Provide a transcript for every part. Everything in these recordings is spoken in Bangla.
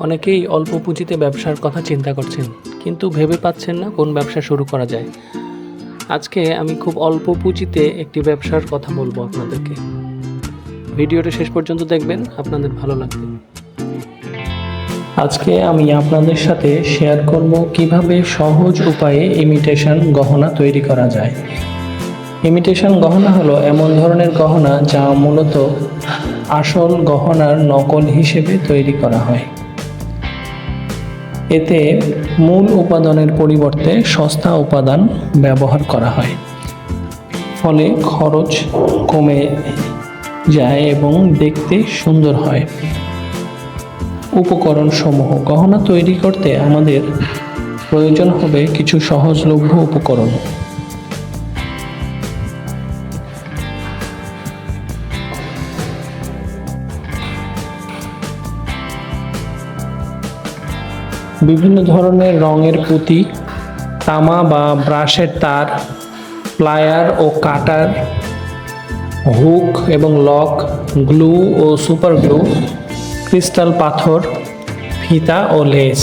অনেকেই অল্প পুঁজিতে ব্যবসার কথা চিন্তা করছেন, কিন্তু ভেবে পাচ্ছেন না কোন ব্যবসা শুরু করা যায়। আজকে আমি খুব অল্প পুঁজিতে একটি ব্যবসার কথা বলব আপনাদেরকে। ভিডিওটা শেষ পর্যন্ত দেখবেন, আপনাদের ভালো লাগবে। আজকে আমি আপনাদের সাথে শেয়ার করব কীভাবে সহজ উপায়ে ইমিটেশন গহনা তৈরি করা যায়। ইমিটেশন গহনা হলো এমন ধরনের গহনা যা মূলত আসল গহনার নকল হিসেবে তৈরি করা হয়। এতে মূল উপাদানের পরিবর্তে সস্তা উপাদান ব্যবহার করা হয়। ফলে খরচ কমে যায় এবং দেখতে সুন্দর হয়। উপকরণ সমূহ গহনা তৈরি করতে আমাদের প্রয়োজন হবে কিছু সহজলভ্য উপকরণ। বিভিন্ন ধরনের রঙের পুঁতি, তামা বা ব্রাশের তার, প্লায়ার ও কাটার, হুক এবং লক, গ্লু ও সুপার গ্লু, ক্রিস্টাল পাথর, ফিতা ও লেস।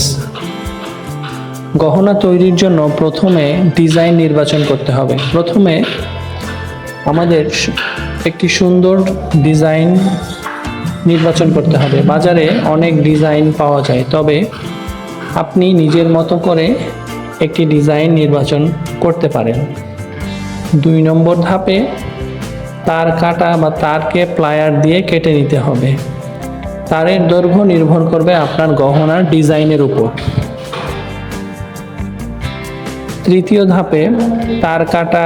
গহনা তৈরির জন্য প্রথমে ডিজাইন নির্বাচন করতে হবে। প্রথমে আমাদের একটি সুন্দর ডিজাইন নির্বাচন করতে হবে। বাজারে অনেক ডিজাইন পাওয়া যায়, তবে আপনি নিজের মতো করে একটি ডিজাইন নির্বাচন করতে পারেন। দুই নম্বর ধাপে তার কাটা বা তারকে প্লায়ার দিয়ে কেটে নিতে হবে। তারের দৈর্ঘ্য নির্ভর করবে আপনার গহনার ডিজাইনের উপর। তৃতীয় ধাপে তার কাটা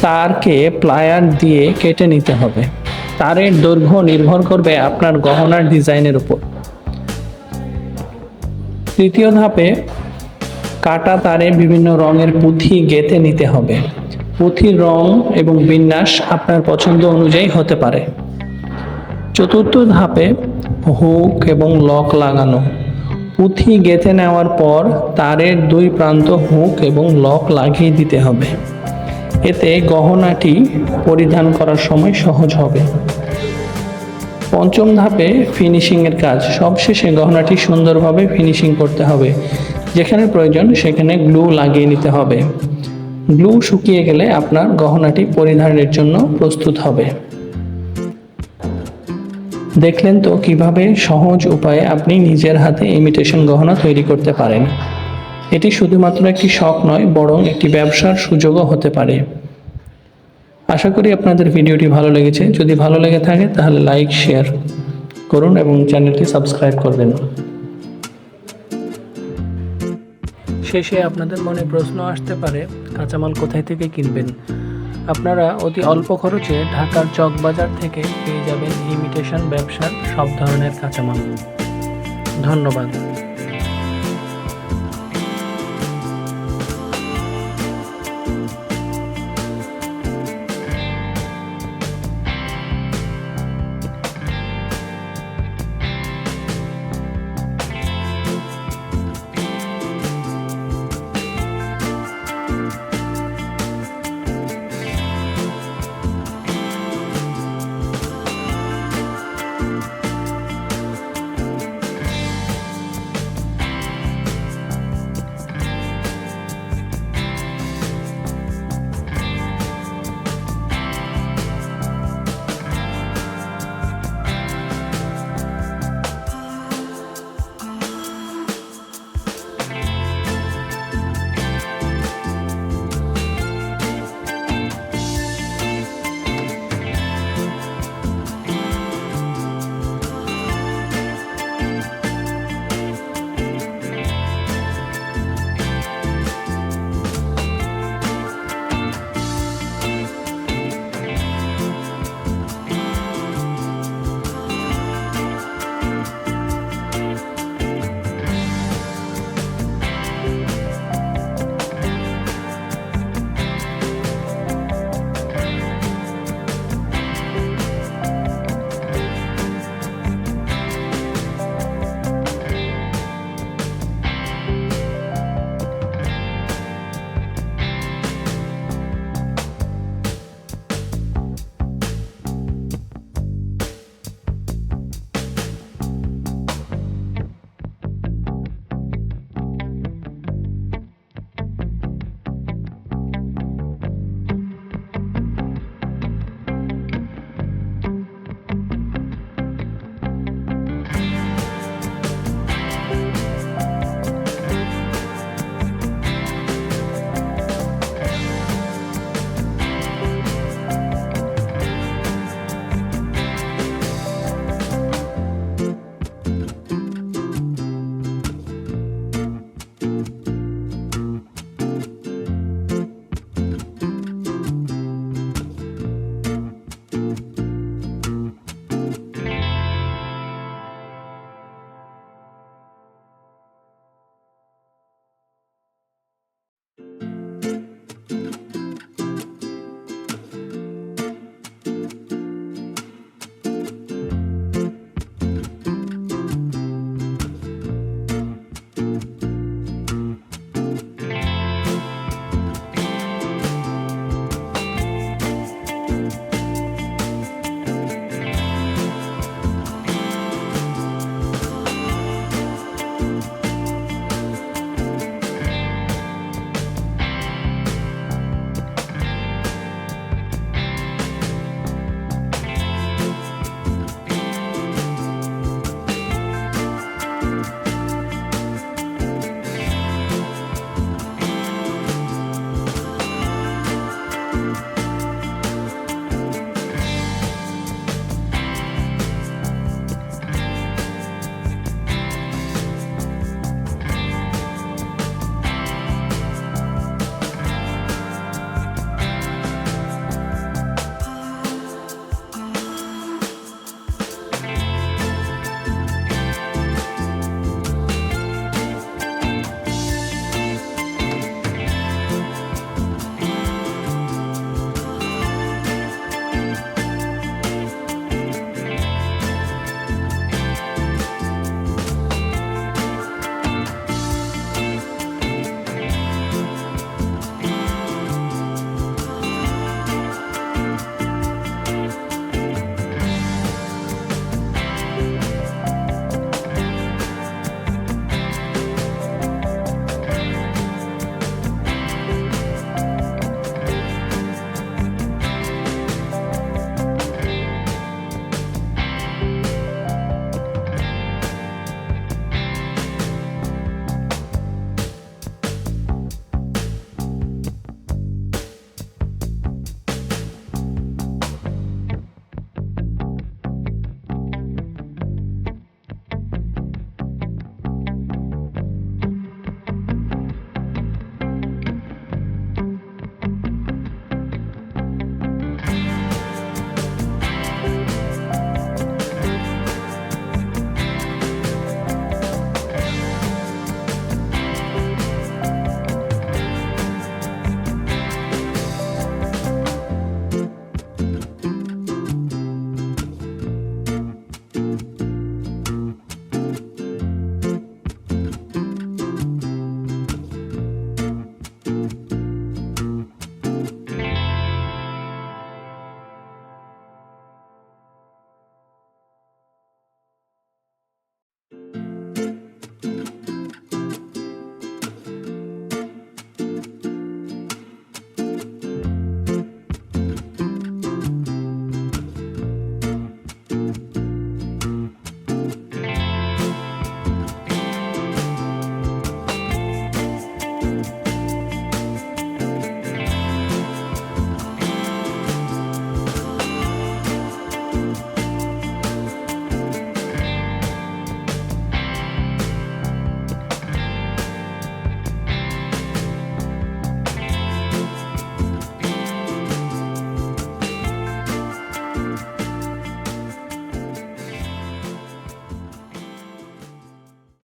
তারকে প্লায়ার দিয়ে কেটে নিতে হবে। তারের দৈর্ঘ্য নির্ভর করবে আপনার গহনার ডিজাইনের উপর। তৃতীয় ধাপে কাটা তারে বিভিন্ন রঙের পুঁথি গেঁথে নিতে হবে। পুঁথির রং এবং বিন্যাস আপনার পছন্দ অনুযায়ী হতে পারে। চতুর্থ ধাপে হুক এবং লক লাগানো। পুঁথি গেঁথে নেওয়ার পর তারের দুই প্রান্ত হুক এবং লক লাগিয়ে দিতে হবে। এতে গহনাটি পরিধান করার সময় সহজ হবে। পঞ্চম ধাপে ফিনিশিংয়ের কাজ। সবশেষে গহনাটি সুন্দরভাবে ফিনিশিং করতে হবে। যেখানে প্রয়োজন, সেখানে গ্লু লাগিয়ে নিতে হবে। গ্লু শুকিয়ে গেলে আপনার গহনাটি পরিধানের জন্য প্রস্তুত হবে। দেখলেন তো কীভাবে সহজ উপায়ে আপনি নিজের হাতে ইমিটেশন গহনা তৈরি করতে পারেন। এটি শুধুমাত্র একটি শখ নয়, বরং একটি ব্যবসার সুযোগও হতে পারে। আশা করি আপনাদের ভিডিওটি ভালো লেগেছে। যদি ভালো লেগে থাকে, তাহলে লাইক শেয়ার করুন এবং চ্যানেলটি সাবস্ক্রাইব করবেন শেষে আপনাদের মনে প্রশ্ন আসতে পারে, কাঁচামাল কোথায় থেকে কিনবেন? আপনারা অতি অল্প খরচে ঢাকার চকবাজার থেকে পেয়ে যাবেন ইমিটেশন ব্যবসার সব ধরনের কাঁচামাল। ধন্যবাদ।